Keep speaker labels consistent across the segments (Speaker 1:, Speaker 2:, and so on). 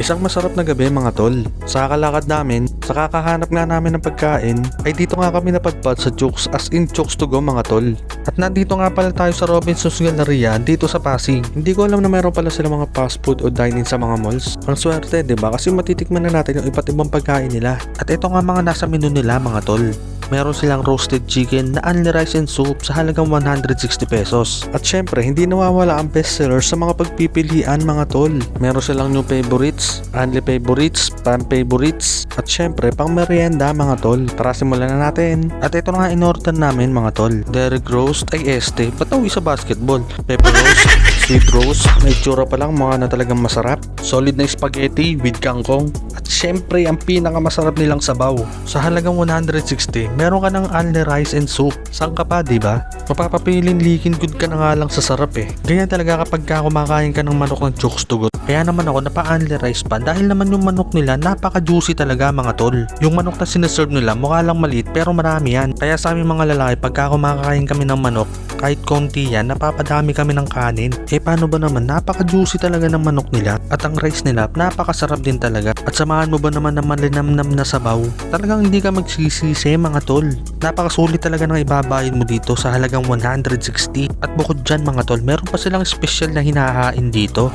Speaker 1: Isang masarap na gabi mga tol. Sa kalakad namin, sa kakahanap nga namin ng pagkain, ay dito nga kami napadpad sa Chooks as in Chooks to go mga tol. At nandito nga pala tayo sa Robinson's Galleria dito sa Pasig. Hindi ko alam na meron pala sila mga fast food o dine-in sa mga malls. Ang swerte, 'di ba? Kasi matitikman na natin yung iba't ibang pagkain nila. At ito nga mga nasa menu nila mga tol. Meron silang roasted chicken na only rice and soup sa halagang 160 pesos. At syempre, hindi nawawala ang bestseller sa mga pagpipilian mga tol. Meron silang new favorites, only favorites, pan favorites, at syempre pang merienda mga tol. Tara simulan na natin. At ito na nga in-order namin mga tol. Derek roast ay este, ba't uwi sa basketball? Pepper roast, sweet roast, may tsura pa lang mga na talagang masarap. Solid na spaghetti with kangkong. At syempre, ang pinakamasarap nilang sabaw. Sa halagang 160, meron ka ng only rice and soup. Saan ka pa, ba? Mapapapiling likin good ka na nga lang sa sarap eh. Ganyan talaga kapag ka kumakain ka ng manok ng chokes to go. Kaya naman ako napa-only rice pa dahil naman yung manok nila napaka-juicy talaga mga tol. Yung manok na sinaserve nila mukha lang maliit pero marami yan. Kaya sa aming mga lalaki pagka kumakain kami ng manok, kahit konti yan, napapadami kami ng kanin. Eh paano ba naman, napaka-juicy talaga ng manok nila at ang rice nila napakasarap din talaga. At samahan mo ba naman ng malinamnam na sabaw? Talagang hindi ka magsisisi mga tol. Napakasulit talaga ng ibabayad mo dito sa halagang 160. At bukod dyan mga tol, meron pa silang special na hinahain dito.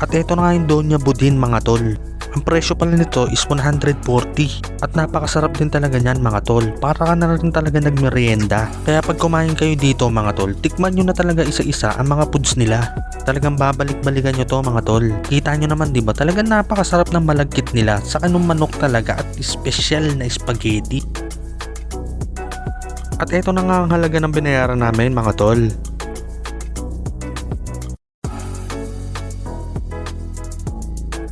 Speaker 1: At eto na nga yung Donya Budin mga tol. Ang presyo pala nito is 140 at napakasarap din talaga niyan mga tol. Para ka na rin talaga nagmerienda. Kaya pag kumain kayo dito mga tol, tikman nyo na talaga isa-isa ang mga foods nila. Talagang babalik-balikan nyo to mga tol. Kita nyo naman di ba talagang napakasarap ng malagkit nila sa kanong manok talaga at special na spaghetti. At eto na nga ang halaga ng binayaran namin mga tol.